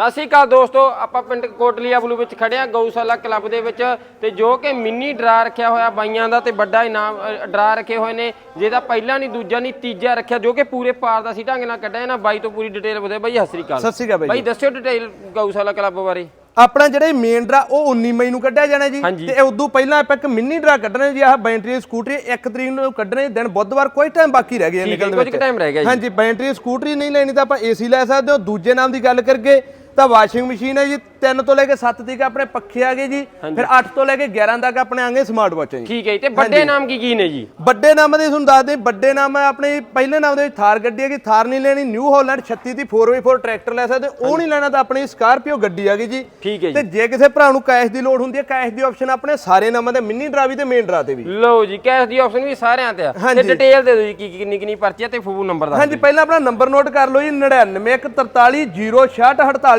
ਸਤਿ ਸ਼੍ਰੀ ਅਕਾਲ ਦੋਸਤੋ ਆਪਾਂ ਪਿੰਡ ਕੋਟਲੀਆ ਬਲੂ ਵਿੱਚ ਖੜੇ ਆ ਗਊਸ਼ਾਲਾ ਕਲੱਬ ਦੇ ਵਿੱਚ ਤੇ ਜੋ ਕਿ ਮਿੰਨੀ ਡਰਾ ਰੱਖਿਆ ਹੋਇਆ ਬਾਈਆਂ ਦਾ ਤੇ ਵੱਡਾ ਇਨਾਮ ਡਰਾ ਰੱਖੇ ਹੋਏ ਨੇ ਜਿਹਦਾ ਪਹਿਲਾ ਨਹੀਂ ਦੂਜਾ ਨਹੀਂ ਤੀਜਾ ਰੱਖਿਆ ਜੋ ਕਿ ਪੂਰੇ ਪਾਰ ਦਾ ਸੀ ਢੰਗ ਨਾਲ ਕੱਢਿਆ ਨਾ ਬਾਈ ਤੋਂ ਪੂਰੀ ਡਿਟੇਲ ਬਦੇ ਬਾਈ ਸਤਿ ਸ਼੍ਰੀ ਅਕਾਲ। ਸਤਿ ਸ਼੍ਰੀ ਅਕਾਲ ਬਾਈ ਦੱਸਿਓ ਡਿਟੇਲ ਗਊਸ਼ਾਲਾ ਕਲੱਬ ਬਾਰੇ। ਆਪਣਾ ਜਿਹੜੇ ਮੇਨ ਡਰਾ ਉਹ 19 ਮਈ ਨੂੰ ਕੱਢਿਆ ਜਾਣਾ ਜੀ। ਤੇ ਉਦੋਂ ਪਹਿਲਾਂ ਆਪਾਂ ਇੱਕ ਮਿੰਨੀ ਡਰਾ ਕੱਢਣਾ ਜੀ ਆਹ ਬੈਟਰੀ ਸਕੂਟਰੀ 1 ਤਰੀਕ ਨੂੰ ਕੱਢਣੇ ਦਿਨ ਬੁੱਧਵਾਰ ਕੋਈ ਟਾਈਮ ਬਾਕੀ ਰਹਿ ਗਿਆ ਨਿਕਲਣ ਦੇ ਕੁਝ ਵਿੱਚ। ਕੁ time ਰਹਿ ਗਿਆ ਜੀ। ਹਾਂਜੀ ਬੈਟਰੀ ਸਕੂਟਰੀ ਨਹੀਂ ਲੈਣੀ ਤਾਂ ਆਪਾਂ ਏਸੀ ਲੈ ਸਕਦੇ ਹੋ ਦੂਜੇ ਨਾਮ ਦੀ ਗੱਲ ਕਰਕੇ ਤਾਂ ਵਾਸ਼ਿੰਗ ਮਸ਼ੀਨ ਹੈ ਜੀ 3 ਤੋਂ ਲੈ ਕੇ 7 ਤੱਕ ਆਪਣੇ ਪੱਖੇ ਆ ਗਏ ਜੀ ਫਿਰ 8 ਤੋਂ ਲੈ ਕੇ 11 ਤੱਕ ਆਪਣੇ ਆਂਗੇ ਸਮਾਰਟ ਵਾਚ ਹੈ ਜੀ। ਠੀਕ ਹੈ ਤੇ ਵੱਡੇ ਨਾਮ ਕੀ ਕੀ ਨੇ ਜੀ? ਵੱਡੇ ਨਾਮ ਦੇ ਤੁਹਾਨੂੰ ਦੱਸ ਦੇ ਵੱਡੇ ਨਾਮ ਹੈ ਆਪਣੇ ਪਹਿਲੇ ਨਾਮ ਦੇ ਵਿੱਚ ਥਾਰ ਗੱਡੀ ਹੈਗੀ ਥਾਰ ਨਹੀਂ ਲੈਣੀ ਨਿਊ ਹਾਲੈਂਡ 36 ਦੀ 4x4 ਟਰੈਕਟਰ ਲੈ ਸਕਦੇ ਉਹ ਨਹੀਂ ਲੈਣਾ ਤਾਂ ਆਪਣੀ ਸਕਾਰਪੀਓ ਗੱਡੀ ਹੈਗੀ ਜੀ। ਠੀਕ ਹੈ ਤੇ ਜੀ। ਕਿਸੇ ਭਰਾ ਨੂੰ ਕੈਸ਼ ਦੀ ਲੋੜ ਹੁੰਦੀ ਹੈ ਕੈਸ਼ ਦੀ ਆਪਸ਼ਨ ਆਪਣੇ ਸਾਰੇ ਨਾਮਾਂ ਦੇ ਮਿੰਨੀ ਡਰਾ ਵੀ ਤੇ ਮੇਨ ਡਰਾ ਤੇ ਵੀ। ਲਓ ਜੀ ਕੈਸ਼ ਦੀ ਆਪਸ਼ਨ ਵੀ ਸਾਰਿਆਂ ਤੇ ਆ। ਤੇ। ਡਿਟੇਲ ਦੇ ਦਿਓ ਜੀ ਕੀ ਕੀ ਕਿੰਨੀ ਕਿੰਨੀ ਪਰਚੀ ਆ ਤੇ ਫੋਨ ਨੰਬਰ ਦਾ ਹਾਂਜੀ ਪਹਿਲਾਂ ਆਪਣਾ ਨੰਬਰ ਨੋਟ ਕਰ ਲਓ ਜੀ 99 143 066 48